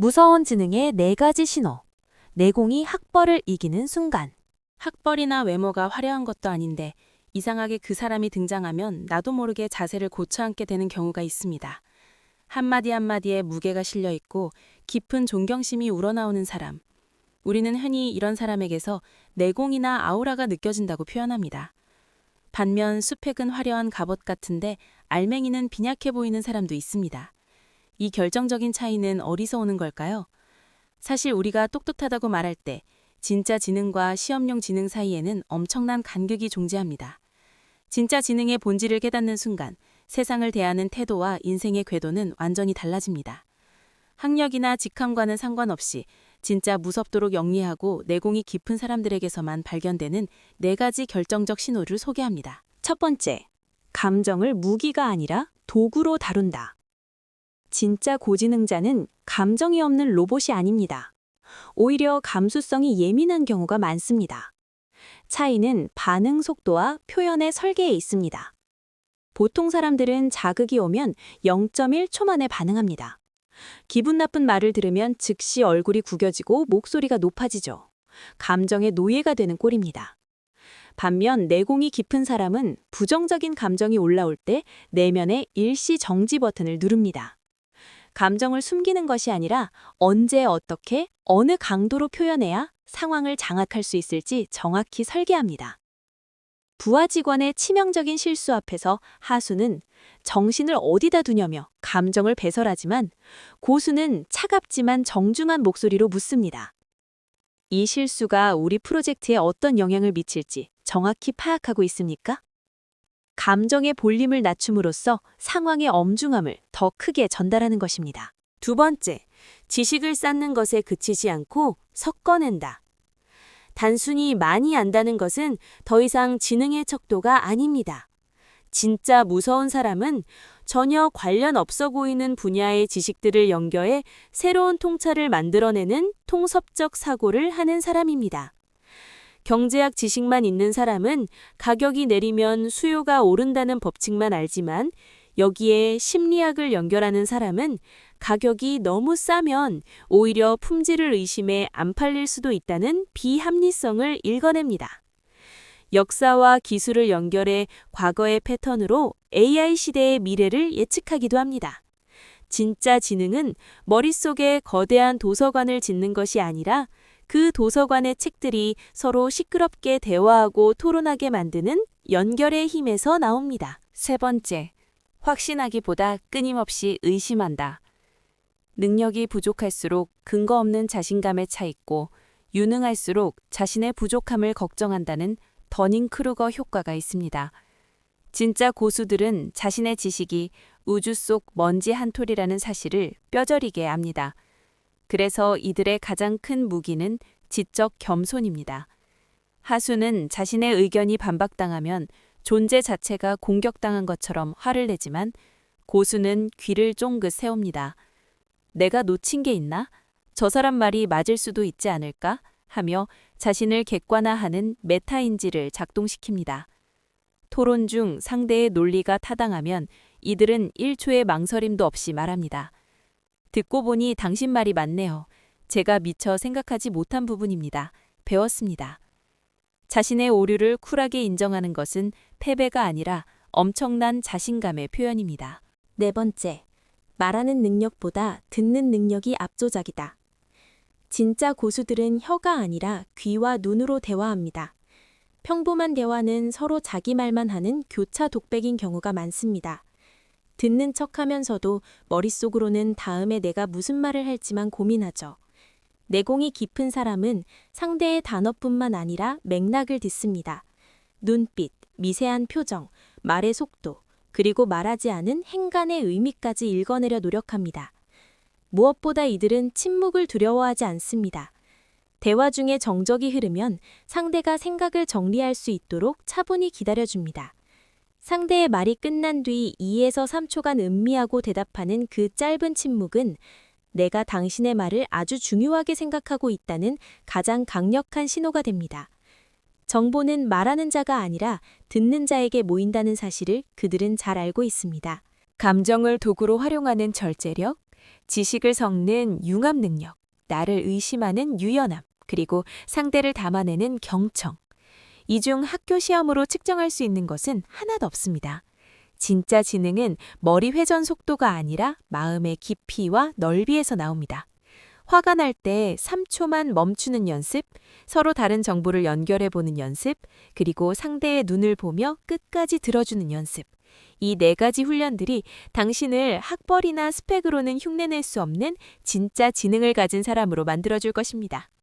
무서운 지능의 네 가지 신호. 내공이 학벌을 이기는 순간. 학벌이나 외모가 화려한 것도 아닌데 이상하게 그 사람이 등장하면 나도 모르게 자세를 고쳐 앉게 되는 경우가 있습니다. 한마디 한마디에 무게가 실려 있고 깊은 존경심이 우러나오는 사람. 우리는 흔히 이런 사람에게서 내공이나 아우라가 느껴진다고 표현합니다. 반면 수팩은 화려한 갑옷 같은데 알맹이는 빈약해 보이는 사람도 있습니다. 이 결정적인 차이는 어디서 오는 걸까요? 사실 우리가 똑똑하다고 말할 때 진짜 지능과 시험용 지능 사이에는 엄청난 간극이 존재합니다. 진짜 지능의 본질을 깨닫는 순간 세상을 대하는 태도와 인생의 궤도는 완전히 달라집니다. 학력이나 직함과는 상관없이 진짜 무섭도록 영리하고 내공이 깊은 사람들에게서만 발견되는 네 가지 결정적 신호를 소개합니다. 첫 번째, 감정을 무기가 아니라 도구로 다룬다. 진짜 고지능자는 감정이 없는 로봇이 아닙니다. 오히려 감수성이 예민한 경우가 많습니다. 차이는 반응 속도와 표현의 설계에 있습니다. 보통 사람들은 자극이 오면 0.1초 만에 반응합니다. 기분 나쁜 말을 들으면 즉시 얼굴이 구겨지고 목소리가 높아지죠. 감정의 노예가 되는 꼴입니다. 반면 내공이 깊은 사람은 부정적인 감정이 올라올 때 내면의 일시 정지 버튼을 누릅니다. 감정을 숨기는 것이 아니라 언제 어떻게 어느 강도로 표현해야 상황을 장악할 수 있을지 정확히 설계합니다. 부하 직원의 치명적인 실수 앞에서 하수는 정신을 어디다 두냐며 감정을 배설하지만 고수는 차갑지만 정중한 목소리로 묻습니다. 이 실수가 우리 프로젝트에 어떤 영향을 미칠지 정확히 파악하고 있습니까? 감정의 볼륨을 낮춤으로써 상황의 엄중함을 더 크게 전달하는 것입니다. 두 번째, 지식을 쌓는 것에 그치지 않고 섞어낸다. 단순히 많이 안다는 것은 더 이상 지능의 척도가 아닙니다. 진짜 무서운 사람은 전혀 관련 없어 보이는 분야의 지식들을 연결해 새로운 통찰을 만들어내는 통섭적 사고를 하는 사람입니다. 경제학 지식만 있는 사람은 가격이 내리면 수요가 오른다는 법칙만 알지만 여기에 심리학을 연결하는 사람은 가격이 너무 싸면 오히려 품질을 의심해 안 팔릴 수도 있다는 비합리성을 읽어냅니다. 역사와 기술을 연결해 과거의 패턴으로 AI 시대의 미래를 예측하기도 합니다. 진짜 지능은 머릿속에 거대한 도서관을 짓는 것이 아니라 그 도서관의 책들이 서로 시끄럽게 대화하고 토론하게 만드는 연결의 힘에서 나옵니다. 세 번째, 확신하기보다 끊임없이 의심한다. 능력이 부족할수록 근거 없는 자신감에 차 있고 유능할수록 자신의 부족함을 걱정한다는 더닝 크루거 효과가 있습니다. 진짜 고수들은 자신의 지식이 우주 속 먼지 한 톨이라는 사실을 뼈저리게 압니다. 그래서 이들의 가장 큰 무기는 지적 겸손입니다. 하수는 자신의 의견이 반박당하면 존재 자체가 공격당한 것처럼 화를 내지만 고수는 귀를 쫑긋 세웁니다. 내가 놓친 게 있나? 저 사람 말이 맞을 수도 있지 않을까? 하며 자신을 객관화하는 메타인지를 작동시킵니다. 토론 중 상대의 논리가 타당하면 이들은 1초의 망설임도 없이 말합니다. 듣고 보니 당신 말이 맞네요. 제가 미처 생각하지 못한 부분입니다. 배웠습니다. 자신의 오류를 쿨하게 인정하는 것은 패배가 아니라 엄청난 자신감의 표현입니다. 네 번째, 말하는 능력보다 듣는 능력이 압도적이다. 진짜 고수들은 혀가 아니라 귀와 눈으로 대화합니다. 평범한 대화는 서로 자기 말만 하는 교차 독백인 경우가 많습니다. 듣는 척 하면서도 머릿속으로는 다음에 내가 무슨 말을 할지만 고민하죠. 내공이 깊은 사람은 상대의 단어뿐만 아니라 맥락을 듣습니다. 눈빛, 미세한 표정, 말의 속도, 그리고 말하지 않은 행간의 의미까지 읽어내려 노력합니다. 무엇보다 이들은 침묵을 두려워하지 않습니다. 대화 중에 정적이 흐르면 상대가 생각을 정리할 수 있도록 차분히 기다려줍니다. 상대의 말이 끝난 뒤 2에서 3초간 음미하고 대답하는 그 짧은 침묵은 내가 당신의 말을 아주 중요하게 생각하고 있다는 가장 강력한 신호가 됩니다. 정보는 말하는 자가 아니라 듣는 자에게 모인다는 사실을 그들은 잘 알고 있습니다. 감정을 도구로 활용하는 절제력, 지식을 섞는 융합 능력, 나를 의심하는 유연함, 그리고 상대를 담아내는 경청. 이 중 학교 시험으로 측정할 수 있는 것은 하나도 없습니다. 진짜 지능은 머리 회전 속도가 아니라 마음의 깊이와 넓이에서 나옵니다. 화가 날 때 3초만 멈추는 연습, 서로 다른 정보를 연결해 보는 연습, 그리고 상대의 눈을 보며 끝까지 들어주는 연습. 이 네 가지 훈련들이 당신을 학벌이나 스펙으로는 흉내낼 수 없는 진짜 지능을 가진 사람으로 만들어줄 것입니다.